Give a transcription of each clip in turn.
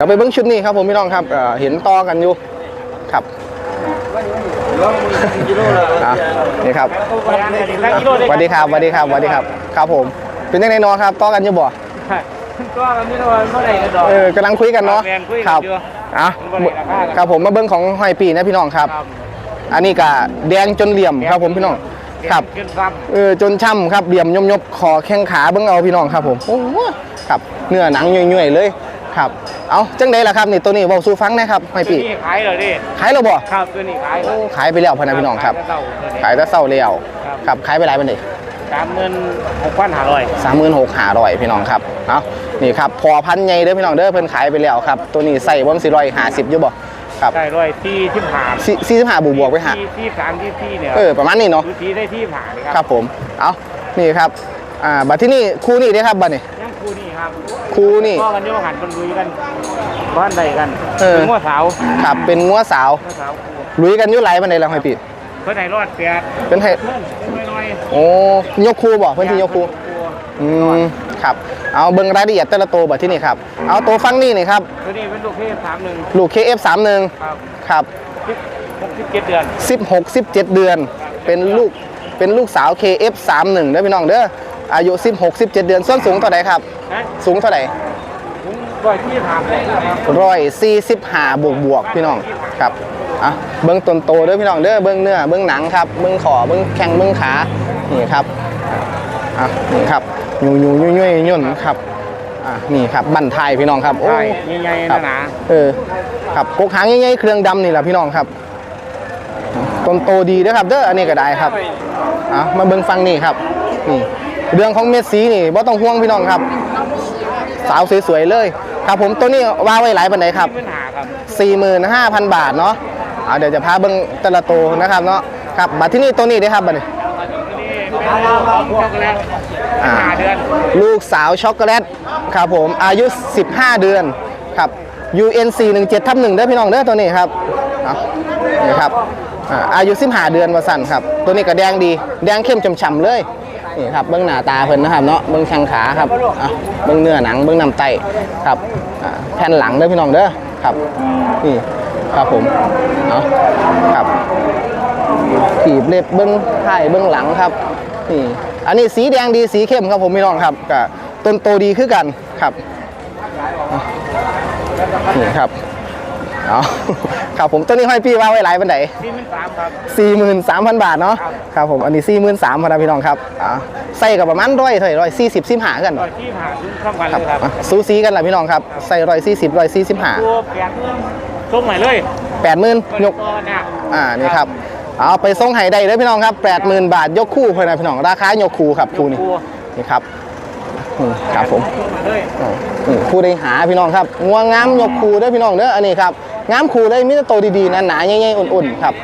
เราไปเบิ้งชุดนี้ครับผมพี่น้องครับเอ่อเห็นต่อกันอยู่ครับอะนี่ครับสวัสดีครับสวัสดีครับสวัสดีครับ ครับผม เป็นยังไงเนาะครับต่อกันอยู่บ่ก็มันไม่รู้ว่าเมื่อไหร่จะดอกเออกำลังคุยกันเนาะแม่นคุยกันครับอยู่อะมันบ่ได้ราคากันครับผมมาเบิ้งของหอยปีนะพี่น้องครับครับ อันนี้ก็แดงจนเหลี่ยมครับผมพี่น้องครับขึ้นซ้เออจนช่ำครับเหลี่ยมยมยบคอแข้งขาเบิ้งเอาพี่น้องครับผมโอ้โหครับเนื้อหนังย่อยๆเลย ครับ เอาจังไดล่ะครับนี่ตัวนี้เว้าสู่ฟังนะครับหอยำปีตัวนี้ขายเลยดิขายแล้วบ่ครับตัวนี้ขายโอ้ขายไปแล้วพะนะพี่น้องครับขายกระเต่าตัวนี้ขายแต่เศร้าแล้วครับครับขายไปหลายปันเดสามหมื่นหกพันห้าร้อยสามหมื่นหกหาร้อยพี่น้องครับเอานี่ครับพอพันใหญ่เด้อพี่น้องเด้อเพิ่นขายไปแล้วครับ ตัวนี้ใส่บ่มสี่ร้อยห้าสิบอยู่บ่ครับใช่ร้อยที่ที่ผ่านสี่สี่สิบห้าบวกบวกๆไปหาที่ที่สามที่ที่เนี่ยเออประมาณนี้เนาะดูที่ได้ที่ผ่านนะคครัรับผมเอานี่ครับอ่าบัดที่นี่คู่นี้เด้อครับบัดนี้ยัง ครูนี่ครับคู่นี่ พ่อกันโยหันคนลุยกันบ้านใดกันเออถึงว่าสาวครับเป็นงัวสาวว่าสาวครูลุยกันอยู่หลายปันใดแล้วให้ปิดเพื่อนไหนรอดเสียเป็นให้เพื่อนน้อยๆโอ้ยกคู่บ่เพิ่นที่ยกคู่อืมครับ เอาเบิ่งรายละเอียดแต่ละตัวบัดที่นี่ครับ เอาตัวฟังนี่นี่ครับ ตัวนี้เป็นลูกเทพสามหนึ่งลูก KF31 ครับครับสิบหกสิบเจ็ดเดือน16 17 เดือน เป็นลูกเป็นลูกสาว KF31 เด้อพี่น้องเด้อ อายุ 16 17 เดือนส่วนสูงเท่าไหร่ครับ นะสูงเท่าไหร่ผมร้อยที่ถามเลยนะครับร้อยสี่สิบห้าบวกบวกพี่น้องครับอะเบิ้งต้นโตเด้อพี่น้องเด้อเบิ้งเนื้อเบิ้งหนังครับเบิ้งขอเบิ้งแข้งเบิ้งขานี่ครับอะนี่ครับยูยูยุ่ยยุ่ยยุ่นครับอะนี่ครับบั้นไทยพี่น้องครับโอ้ ใช่ใหญ่ครับๆหนาเออครับกกหางใหญ่ๆเครื่องดำนี่แหละพี่น้องครับต้นโตดีเด้อครับ เด้ออันนี้ก็ได้ครับอะมาเบิ่งฟังนี่ครับนี่ เรื่องของเม็ดสีนี่บ่ต้องห่วงพี่น้องครับ สาวสวยๆเลย ครับผมตัวนี้ว่าไว้หลายปันไดครับมีปัญหาครับ45,000 บาทเนาะอ่าเดี๋ยวจะพาเบิ่งแต่ละตัวนะครับเนาะครับบัดที่นี่ตัวนี้เด้อครับบัดนี้นี่เป็นของช็อกโกแลตอ่าห้าเดือนลูกสาวช็อกโกแลตครับผมอายุ 15 เดือนครับ UNC 17ทับ1เด้อพี่น้องเด้อตัวนี้ครับเอานี่ครับอ่าอายุ15เดือนว่าสั่นครับ ตัวนี้ก็แดงดี แดงเข้มฉ่ำๆเลย นี่ครับเบื้องหน้าตาเพิ่นนะครับเนาะเบื้องแข้งขาครับอะเบื้องเนื้อหนังเบื้องน้ำไตครับอ่าแผ่นหลังเด้อพี่น้องเด้อครับนี่ครับผมเนาะครับขีบเล็บเบื้องท้ายเบื้องหลังครับนี่อันนี้สีแดงดีสีเข้มครับผมพี่น้องครับกับต้นโตดีคือกันครับนี่ครับ เอาครับผมต้นนี้ห้อยพี่ว่าไว้หลายปันไหนนี่มันสามครับสี่หมื่นสามพันบาทเนาะครับผมอันนี้สี่หมื่นสามพันนะพี่น้องครับอ่าใส่กับประมาณร้อยเท่าไหร่ร้อยสี่สิบสิบห้ากันร้อยที่ผ่านยุ่งข้ามกันคเลรับยครับอะซูซีกันแหละพี่น้องครับใส่ร้อยสี่สิบร้อยสี่สิบห้าตัวแปดเงินส่งใหม่เลยแปดหมื่นยกตัวเนี่ยอ่านี่ครับเอาไปส่งให้ได้เลยพี่น้องครับ80,000บาทยกคู่เพื่อนนะพี่น้องราคายกคู่ครับคู่นี้ตัวนี่ครับอืมครับผมส่งมาเลยอืมอืมคู่ได้หาพี่น้องครับงัวงามยกคู่เด้อพี่น้องเด้ออันนี้ครับ งามคู่เลยมีแต่โตวดีๆนะหนาๆใหญ่ๆอุ่นๆครับ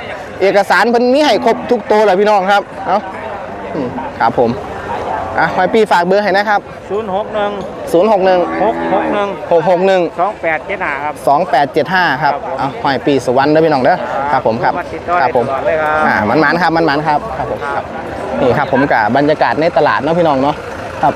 เอกสารเพิ่นมีให้ครบทุกตัวเลยพี่น้องครับเอาอืมครับผมอะหอยปีฝากเบอร์ให้นะครับ ศูนย์หกหนึ่ง061 หกหกหนึ่ง661 สองแปดเจ็ดห้าครับ 2875 ครับเอาหอยปีสุวรรณเด้อพี่น้องเด้อครับผมครับมาติดต่อครับผมได้ตลอดเลยครับ อ่ามันมันๆครับมันมันๆครับครับผมครับนี่ครับผมกับบรรยากาศในตลาดเนาะพี่น้องเนาะครับ